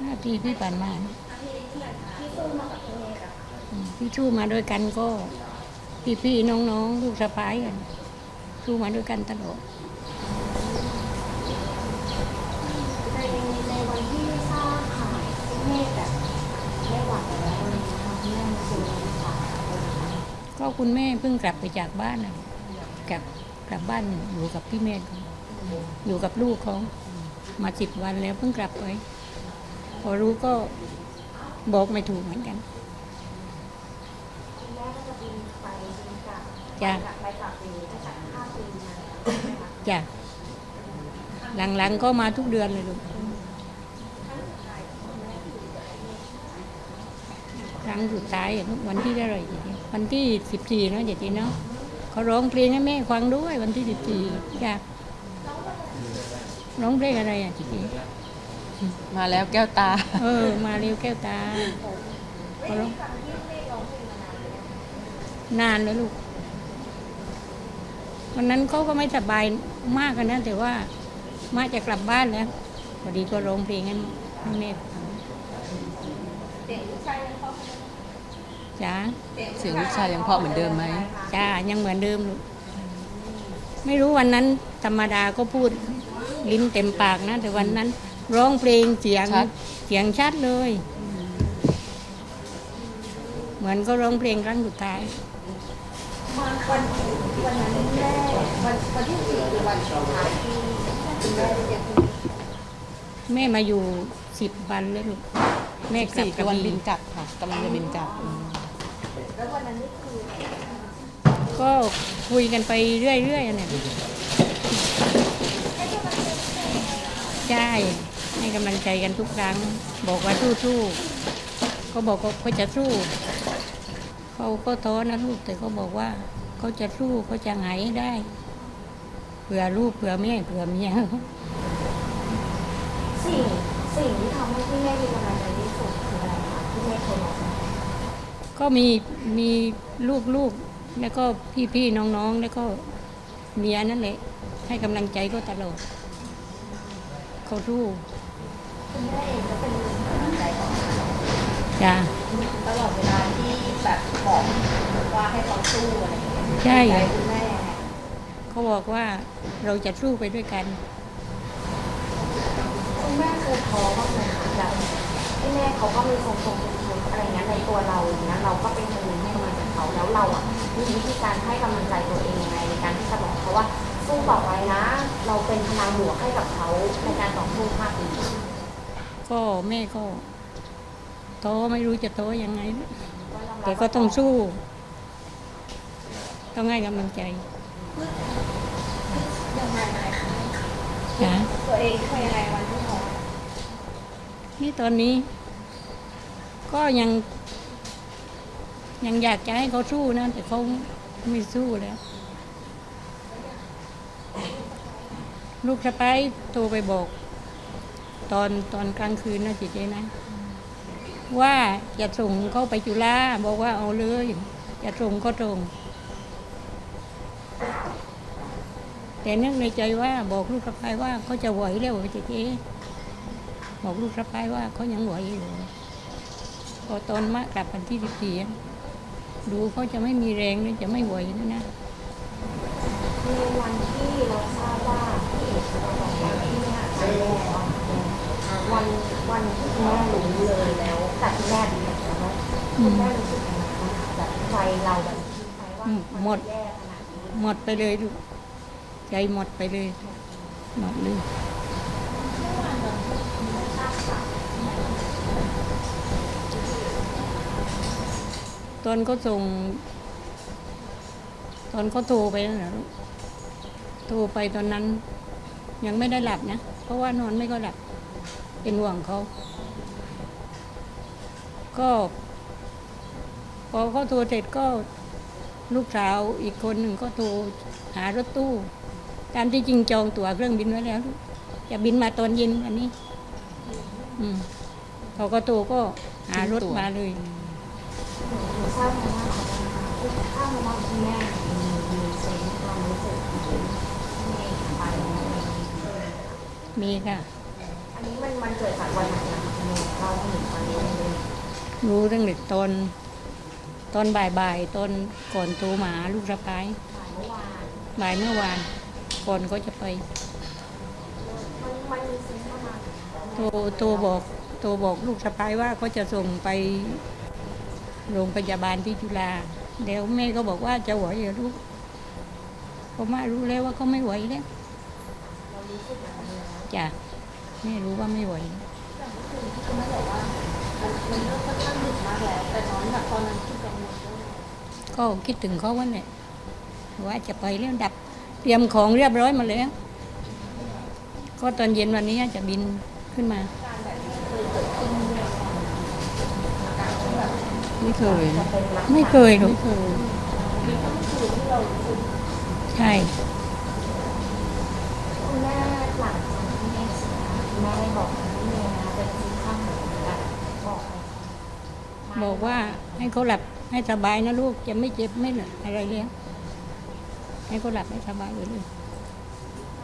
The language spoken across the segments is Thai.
หน้าที่ที่ผ่านมาพี่สู้มากับพี่สู้มาด้วยกันก็ พี่ๆน้องๆลูกสะพ้ายกันสู้มาด้วยกันตลอดในในวันที่ทราบข่าวเมฆแบบไม่หวแล้วอะไรอย่างเงี้ยค่ะคุณแม่มาเจอข่าวก็คุณแม่เพิ่งกลับไปจากบ้านนะกลับกลับบ้านอยู่กับพี่เมธอยู่กับลูกเขามาสิบวันแล้วเพิ่งกลับไป พอรู้ก็บอกไม่ถูกเหมือนกันคุณแม่ก็จะบินไปบินกลับจ้ะกลับไปกลับปีตั้งแต่ห้าหมคะจ้ะหลังๆก็มาทุกเดือนเลยลูกครั้งสุดท้ายวันที่เท่าไหร่วันที่สิบสี่เนาะจีจีเนาะเขาร้องเพลงให้แม่ฟังด้วยวันที่สิบสี่จ้ะร้องเพลงอะไรอะจีจี มาแล้วแก้วตา เออ มาเร็วแก้วตาเขาร้องนานแล้วลูกวันนั้นเขาก็ไม่สบายมากอะนะแต่ว่ามาจะกลับบ้านแล้วพอดีก็ร้องเพลงให้ให้แม่ฟังจ้าเสียงลูกชายยังเพราะเหมือนเดิมไหมจ้ายังเหมือนเดิมลูกไม่รู้วันนั้น ธรรมดาก็พูดลิ้นเต็มปากนะ แต่วันนั้น ร้องเพลงเสียงชัด เสียงชัดเลย เหมือนก็ร้องเพลงครั้งสุดท้าย วันวันวันนั้นแม่วันวันที่สี่คือวันสุดท้ายที่คุณแม่ได้เจอคุณ แม่มาอยู่สิบวันแล้วลูกแม่กลับสี่กคือระวันบี่บินกลับค่ะกำลังจะบินกลับอืมแล้ววันนั้นนี่คือก็คุยกันไปเรื่อยๆเนี่ยใช่ ให้กำลังใจกันทุกครั้ง บอกว่าสู้ๆเขาบอกว่าเขาจะสู้เขาก็ท้อนะลูกแต่เขาบอกว่าเขาจะสู้เขาจะหายให้ได้เผื่อลูกเผื่อแม่เผื่อเมียสิ่งสิ่งที่ทำให้พี่แม่มีกำลังใจที่สุดคืออะไรคะพี่แม่เคยบอกไหมก็มีมีลูกลูกๆแล้วก็พี่พี่ๆน้องๆแล้วก็เมียนั่นแหละให้กำลังใจก็ตลอดเขาสู้ จของเขาจ้าตลอดเวลาที่แบบบอกว่าให้เขาสู้อะไรอย่างเงี้ยใช่ใจคุณแม่ยังไงเขาบอกว่าเราจะสู้ไปด้วยกัน คุณแม่เคยท้อบ้างไหมคะแบบพี่แม่เขาก็มีทรงทรงทุกๆอะไรเงี้ยในตัวเราอย่างเงี้ยเราก็เป็นคนหนึ่งให้กำลังใจเขาแล้วเราอะมีวิธีการให้กำลังใจตัวเองยังไงในการที่จะบอกเขาว่าสู้ต่อไปนะ เราเป็นพลังบวกให้กับเขาในการต่อสู้ห้าปี ก็แม่ก็ท้อไม่รู้จะท้อยังไงแต่ก็ต้องสู้ ต้องให้กำลังใจยังไงคะจ้าตัวเองช่วยยังไงวันที่ท้อนี่ตอนนี้ ก็ยัง ยังอยากจะให้เขาสู้นะ แต่เขาไม่สู้แล้ว ลูกสะพ้ายโทรไปบอก ตอนตอนกลางคืนนะจิตเจนะ ว่าจะส่งเขาไปจุฬาบอกว่าเอาเลยจะส่งก็ส่งแต่นึกในใจว่าบอกลูกสะพ้ายว่าเขาจะไหวแล้วจิตเจบอกลูกสะพ้ายว่าเขายังไหวอยู่พอตอนมากลับวันที่สิบสี่ดูเขาจะไม่มีแรงเลยจะไม่ไหวแล้วนะในวันที่เราทราบว่าพี่เอกเราบอกว่าที่เนี่ยจะแม่ออก วันวันที่คุณแม่รู้เลยแล้ว แต่คุณแม่ดีแล้วเนะคุณแม่รู้สึกยังไงบ้างคะแบบใจเราแบบคิดไหมว่าหมดแย่ขนาดนี้หมดไปเลยลูกใจหมดไปเลยหมดเลยตอนเขาส่ง ตอนเขาโทรไปนั่นนะลูกโทรไปตอนนั้น ยังไม่ได้หลับนะ เพราะว่านอนไม่ก็หลับ เป็นห่วงเขา ก็ พอเขาโทรเสร็จก็ลูกสาวอีกคนหนึ่งก็โทรหารถตู้ ตามที่จริงจองตั๋วเครื่องบินไว้แล้ว จะบินมาตอนเย็นวันนี้ อืมพอก็โทรก็หารถมาเลยทราบมาว่าคือข้ามาว่าคุณแม่มีเซนความรู้สึกที่ไปอะไรอย่างเงี้ยมีค่ะ อันนี้มันมันเกิดจากวันไหนนะคะคุณแม่รู้ตั้งแต่ตอน ตอนบ่ายๆตอนก่อนโทรมาลูกสะพ้ายบ่ายเมื่อวาน บ่ายเมื่อวาน ก่อนเขาจะไป มันมันมีซิงเข้ามาโทรโทรบอกโทรบอกลูกสะพ้ายว่าเขาจะส่งไป โรงพยาบาลที่จุฬาเดี๋ยวแม่ก็บอกว่าจะไหวเหรอลูกผมมารู้แล้วว่าเขาไม่ไหวแล้วเรารู้สึกแบบนี้แล้วจ้ะ แม่รู้ว่าไม่ไหวแต่เมื่อคืนที่คุณแม่บอกว่ามันมันเริ่มค่อนข้างดึกมากแล้ว แต่ตอนแบบตอนนั้นคือกังวลด้วยก็คิดถึงเขาวันนี้ว่าจะไปแล้วดับ เตรียมของเรียบร้อยมาแล้ว ก็ตอนเย็นวันนี้จะบินขึ้นมา การแบบนี้เคยเกิดขึ้นด้วยอาการที่แบบไม่เคย จะเป็นลักษณะไม่เคยหรอกม่เคยมีก็คือที่เรารู้สึกใช่ คุณแม่หลัง แม่ได้บอกกับพี่เมย์นะเป็นซีข้างหนูแบบบอกอะไรเขาบอกว่าให้เขาหลับให้สบายนะลูกจะไม่เจ็บไม่เหนื่อยอะไรเลยให้เขาหลับให้สบายเลยตอ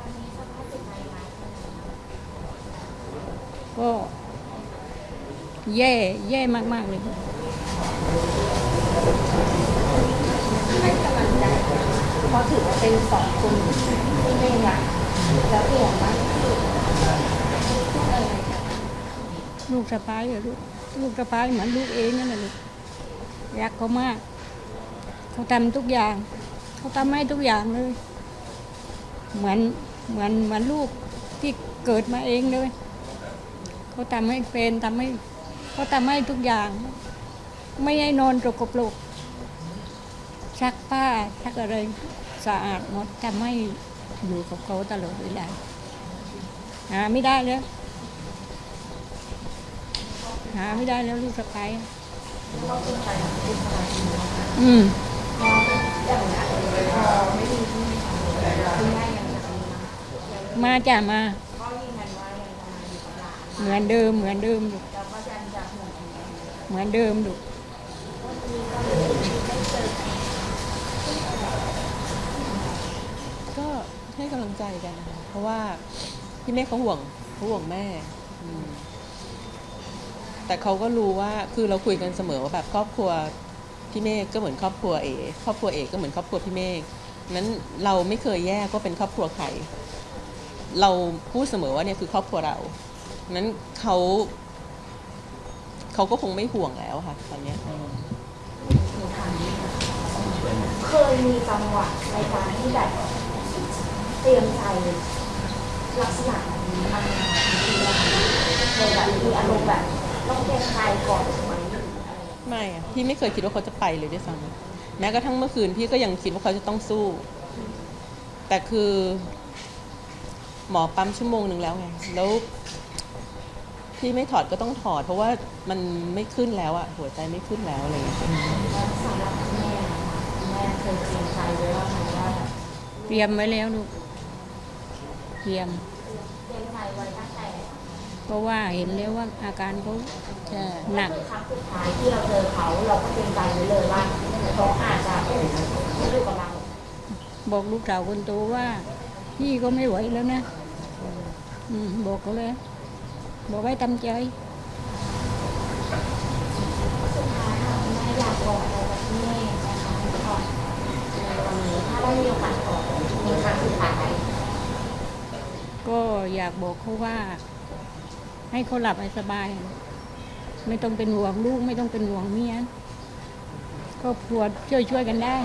นนี้สภาพจิตใจร้ายเป็นยังไงบ้างก็แย่แย่มาก ๆ เลยให้กำลังใจเพราะถือว่าเป็นสองคนที่ไม่รักแล้วห่วงมากที่สุดพูดอะไรกัน ลูกสะพ้ายเหรอลูกลูกสะพ้ายเหมือนลูกเองนั่นแหละลูกรักเขามาก เขาทำทุกอย่าง เขาทำให้ทุกอย่างเลย เหมือนเหมือนเหมือนลูกที่เกิดมาเองเลย เขาทำให้เป็นทำให้เขาทำให้ทุกอย่าง ไม่ให้นอนตกกระปรกซักผ้าซักอะไรสะอาดหมดทำให้อยู่กับเขาตลอดเวลาหาไม่ได้แล้ว หาไม่ได้แล้วลูกสะพ้ายเราเป็นใจเป็นสบายดีนะคะอืมพออย่างนี้พอไม่ดีที่ไม่ทำคุณแม่ยังจะมีมามาจ้ะมาก็ยืนยันว่ายังจะมาอยู่กับหลานเหมือนเดิมเหมือนเดิมลูกแล้วก็ยังจะห่วงอย่างนี้เหมือนเดิมลูกก็ให้กำลังใจกันนะคะเพราะว่าพี่เมฆเขาห่วงเขาห่วงแม่ อืม แต่เขาก็รู้ว่าคือเราคุยกันเสมอว่าแบบครอบครัวพี่เมฆก็เหมือนครอบครัวเอครอบครัวเอก็เหมือนครอบครัวพี่เมฆนั้นเราไม่เคยแยกว่าเป็นครอบครัวใครเราพูดเสมอว่าเนี่ยคือครอบครัวเรานั้นเขาเขาก็คงไม่ห่วงแล้วค่ะตอนเนี้ยเคยมีจังหวะในการที่แบบเตรียมใจลักษณะแบบนี้มาเคยแบบมีอารมณ์แบบ ต้องเตรียมใจก่อนไหมไรอย่างเงี้ยไม่อะพี่ไม่เคยคิดว่าเขาจะไปเลยด้วยซ้ำแม้กระทั่งเมื่อคืนพี่ก็ยังคิดว่าเขาจะต้องสู้ แต่คือ หมอปั๊มชั่วโมงหนึ่งแล้วไงแล้วพี่ไม่ถอดก็ต้องถอด เพราะว่ามันไม่ขึ้นแล้วอะหัวใจไม่ขึ้นแล้วอะไรอย่างเงี้ยแล้วสำหรับแม่นะคะคุณแม่เคยเตรียมใจไว้ว่าเตรียมไว้แล้วลูกเตรียม เตรียมใจไว้ตั้งแต่ เพราะว่าเห็นแล้วว่าอาการเขาหนักครั้งสุดท้ายที่เราเจอเขาเราก็เตรียมใจไว้เลยว่าเขาอาจจะไม่อยู่กับเราบอกลูกสาวคนโตว่า พี่ก็ไม่ไหวแล้วนะอบอกเขาเลย บอกให้ทำใจสุดท้ายค่ะคุณแม่อยากบอกอะไรกับพี่เมฆนะคะก่อนในวันนี้ถ้าได้มีโอกาสบอกในครั้งสุดท้ายก็อยากบอกเขาว่า ให้เขาหลับให้สบาย ไม่ต้องเป็นห่วงลูก ไม่ต้องเป็นห่วงเมียครอบครัวช่วยช่วยๆกันได้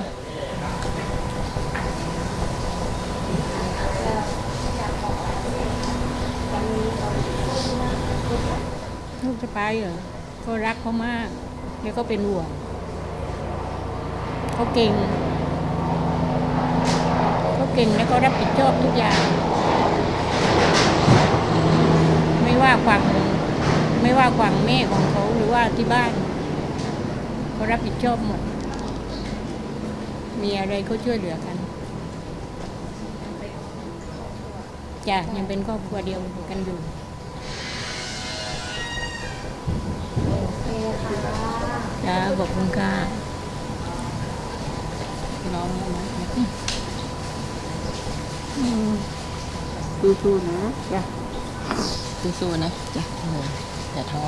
ลูกสะพ้ายเหรอก็รักเขามากแล้วก็เป็นห่วงเขาเก่งเขาเก่งแล้วก็รับผิดชอบทุกอย่าง่ว่าฝั่งไม่ว่าฝั่งแม่ของเขาหรือว่าที่บ้านเขารับผิดชอบหมด มีอะไรเขาช่วยเหลือกันจ้ะยังเป็นครอบครัวเดียวกันอยู่ค่ะจ้าขอบคุณค่ะน้องนะอืมสู้ๆนะจ้ะ สู้ๆนะจ้ะอย่าท้อ